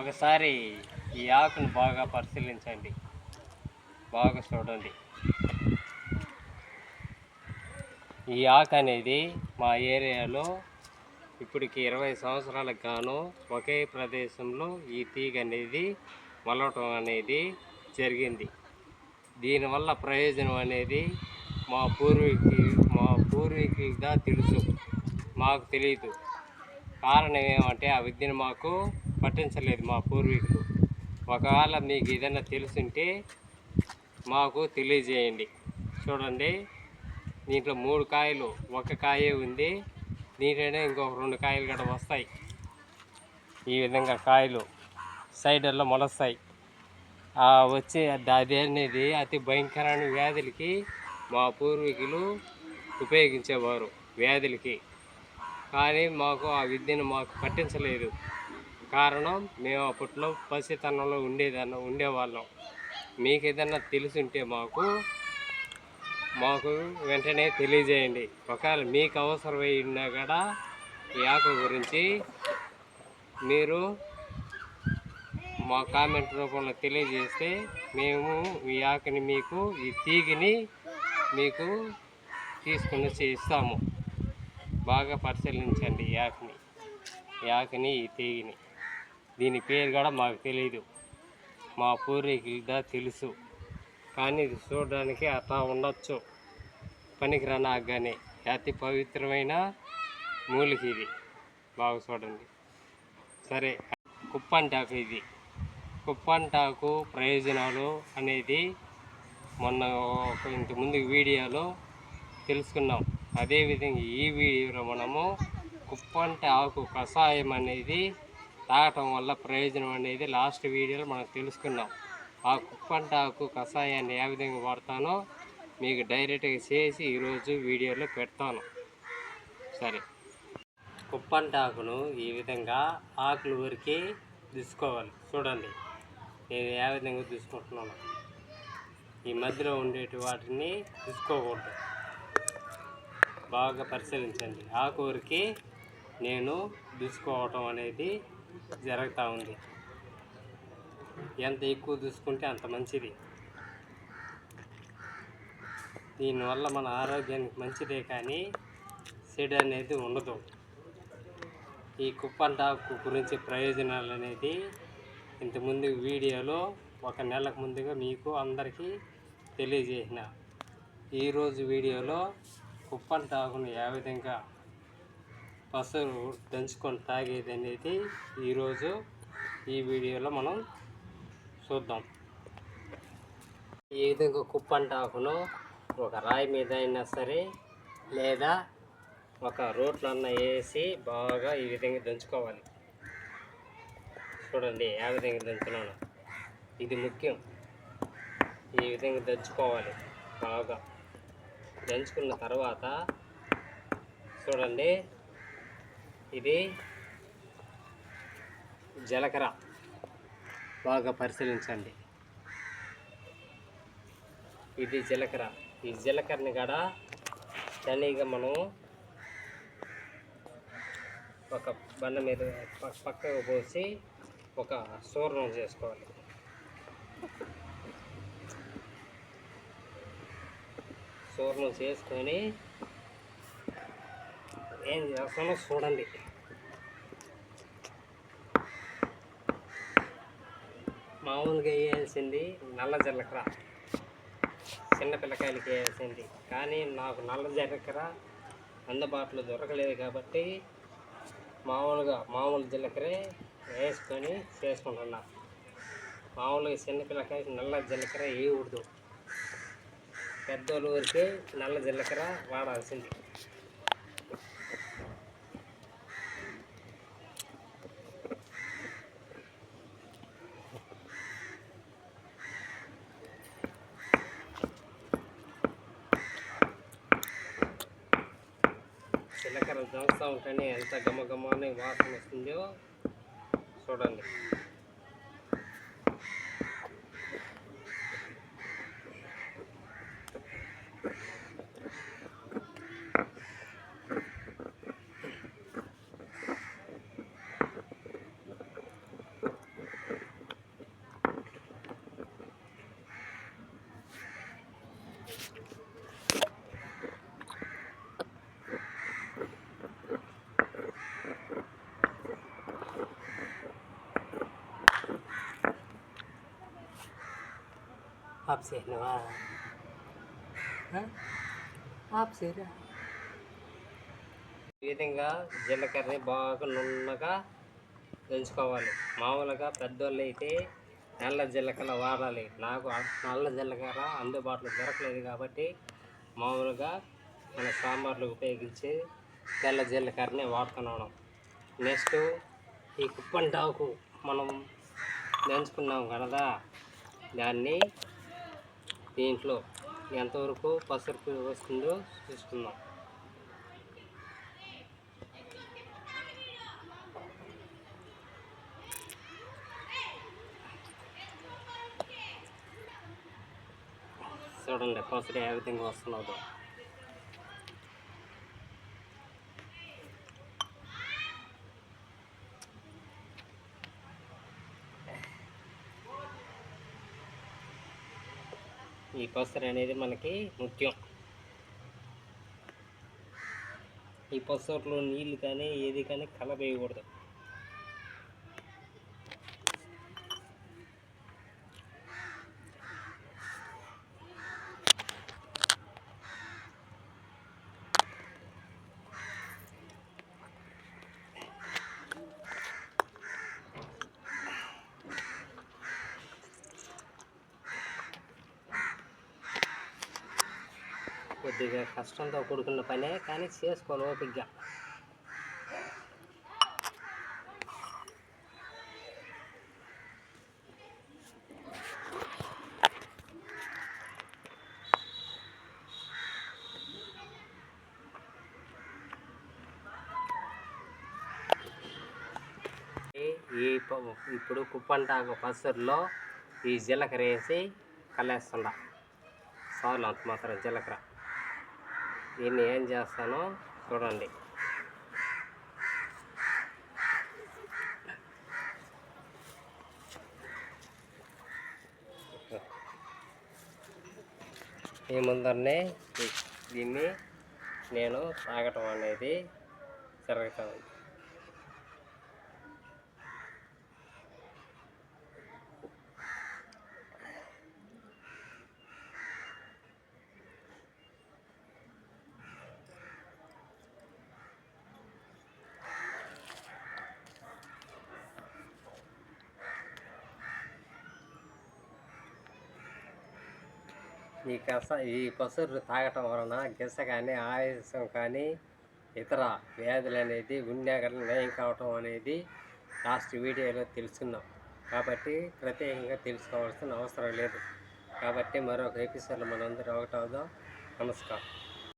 ఒకసారి ఈ ఆకును బాగా పరిశీలించండి. బాగా చూడండి. ఈ ఆకు అనేది మా ఏరియాలో ఇప్పటికి ఇరవై సంవత్సరాలకు గాను ఒకే ప్రదేశంలో ఈ తీగ అనేది మలవటం అనేది జరిగింది. దీనివల్ల ప్రయోజనం అనేది మా పూర్వీకి మా పూర్వీకులుగా తెలుసు. మాకు తెలియదు కారణం ఏమంటే ఆ విద్యను మాకు పట్టించలేదు మా పూర్వీకులు. ఒకవేళ మీకు ఏదైనా తెలుసుంటే మాకు తెలియజేయండి. చూడండి దీంట్లో మూడు కాయలు ఒక కాయే ఉంది. దీంట్లోనే ఇంకొక రెండు కాయలు కూడా వస్తాయి. ఈ విధంగా కాయలు సైడ్లో మొలస్తాయి. ఆ వచ్చే అది అనేది అతి భయంకరమైన వ్యాధులకి మా పూర్వీకులు ఉపయోగించేవారు వ్యాధులకి. కానీ మాకు ఆ విద్యను మాకు పట్టించలేదు. కారణం మేము అప్పట్లో పసితనంలో ఉండేదన్న ఉండేవాళ్ళం. మీకు ఏదన్నా తెలుసుంటే మాకు మాకు వెంటనే తెలియజేయండి. ఒకవేళ మీకు అవసరమై ఉన్నా కూడా ఈ ఆకు గురించి మీరు మా కామెంట్ రూపంలో తెలియజేస్తే మేము ఈ ఆకుని మీకు ఈ తీగిని మీకు తీసుకుని వచ్చి ఇస్తాము బాగా పరిశీలించండి ఈ ఆకుని ఈ ఆకుని ఈ తీగిని. దీని పేరు కూడా మాకు తెలియదు మా పూర్వీకులుగా తెలుసు. కానీ ఇది చూడడానికి అట్లా ఉండొచ్చు. పనికిరానా కానీ అతి పవిత్రమైన మూలిక ఇది. బాగా చూడండి. సరే కుప్పంటాకు ఇది. కుప్పంటాకు ప్రయోజనాలు అనేది మొన్న ఒక ఇంత ముందు వీడియోలో తెలుసుకున్నాం. అదేవిధంగా ఈ వీడియోలో మనము కుప్పంట ఆకు కషాయం అనేది తాగటం వల్ల ప్రయోజనం అనేది లాస్ట్ వీడియోలో మనం తెలుసుకున్నాం. ఆ కుప్పంట ఆకు కషాయాన్ని ఏ విధంగా వాడతానో మీకు డైరెక్ట్గా చేసి ఈరోజు వీడియోలో పెడతాను. సరే. కుప్పంట ఆకును ఈ విధంగా ఆకులు వరకు తీసుకోవాలి చూడండి. నేను ఏ విధంగా తీసుకుంటున్నాను ఈ మధ్యలో ఉండేటి వాటిని తీసుకోకూడదు బాగా పరిశీలించండి. ఆకు వరకు నేను తీసుకోవటం అనేది జరుగుతూ ఉంది. ఎంత ఎక్కువ చూసుకుంటే అంత మంచిది. దీనివల్ల మన ఆరోగ్యానికి మంచిదే కానీ చెడు అనేది ఉండదు. ఈ కుప్పంటాకు గురించి ప్రయోజనాలు అనేది ఇంతకుముందు వీడియోలో ఒక నెలకు ముందుగా మీకు అందరికీ తెలియజేసిన. ఈరోజు వీడియోలో కుప్పంటాకును ఏ విధంగా పసరు దంచుకొని తాగేది అనేది ఈరోజు ఈ వీడియోలో మనం చూద్దాం. ఈ విధంగా కుప్పంటాకును ఒక రాయి మీద అయినా సరే లేదా ఒక రోట్లో అన్న వేసి బాగా ఈ విధంగా దంచుకోవాలి. చూడండి ఏ విధంగా దంచున్నాను ఇది ముఖ్యం. ఈ విధంగా దంచుకోవాలి బాగా. దంచుకున్న తర్వాత చూడండి ఇది జీలకర్ర. బాగా పరిశీలించండి. ఇది జీలకర్ర. ఈ జీలకర్రని కూడా తనిగా మనం ఒక బండ మీద పక్కకు పోసి ఒక సూర్ణం చేసుకోవాలి. సూర్ణం చేసుకొని ఏం చేస్తానో చూడండి. మామూలుగా వేయాల్సింది నల్ల జీలకర్ర. చిన్న పిల్లకాయలకి వేయాల్సింది. కానీ నాకు నల్ల జీలకర్ర అందుబాటులో దొరకలేదు కాబట్టి మామూలుగా మామూలు జీలకర్ర వేసుకొని చేసుకుంటున్నా. మామూలుగా చిన్న పిల్లకాయకి నల్ల జీలకర్ర వేయకూడదు. పెద్దోళ్ళ వరకే నల్ల జీలకర్ర వాడాల్సింది. జీలకర్ర దంచుతూ ఉంటేనే ఎంత గమగమ వాసన వస్తుందో చూడండి. ఆఫ్ చేయనువా ఆఫ్ చేయరా ఈ విధంగా జీలకర్రని బాగా నున్నగా దంచుకోవాలి. మామూలుగా పెద్దోళ్ళు అయితే నల్ల జీలకర్ర వాడాలి. నాకు నల్ల జీలకర్ర అందుబాటులో దొరకలేదు కాబట్టి మామూలుగా మన సాంబార్లు ఉపయోగించి తెల్ల జీలకర్రని వాడుతున్నాను. నెక్స్ట్ ఈ కుప్పంటాకు మనం దంచుకున్నాం కదా దాన్ని దీంట్లో ఎంతవరకు పసుపు వస్తుందో చూసుకుందాం. చూడండి పసరు ఏ విధంగా వస్తున్నదో ఈ పసరు అనేది మనకి ముఖ్యం. ఈ పసరులో నీళ్ళు కానీ ఏది కానీ కలపేయకూడదు. కొద్దిగా కష్టంతో కూడుకున్న పనే కానీ చేసుకోవాలి ఓపికగా ఈ ఇప్పుడు కుప్పంటాకు పసరులో ఈ జీలకర్ర వేసి కలేస్తుండ చాలు అంత మాత్రం జీలకర్ర. దీన్ని ఏం చేస్తానో చూడండి. ఈ ముందరనే దీన్ని నేను తాగటం అనేది జరుగుతూ ఉంది ఈ కస ఈ పసురు తాగటం వలన గిస కానీ ఆయాసం కానీ ఇతర వ్యాధులు అనేది ఉన్యాగరణ నయం కావటం అనేది లాస్ట్ వీడియోలో తెలుసుకున్నాం. కాబట్టి ప్రత్యేకంగా తెలుసుకోవాల్సిన అవసరం లేదు. కాబట్టి మరొక ఎపిసోడ్లో మనందరూ ఒకటవుదాం. నమస్కారం.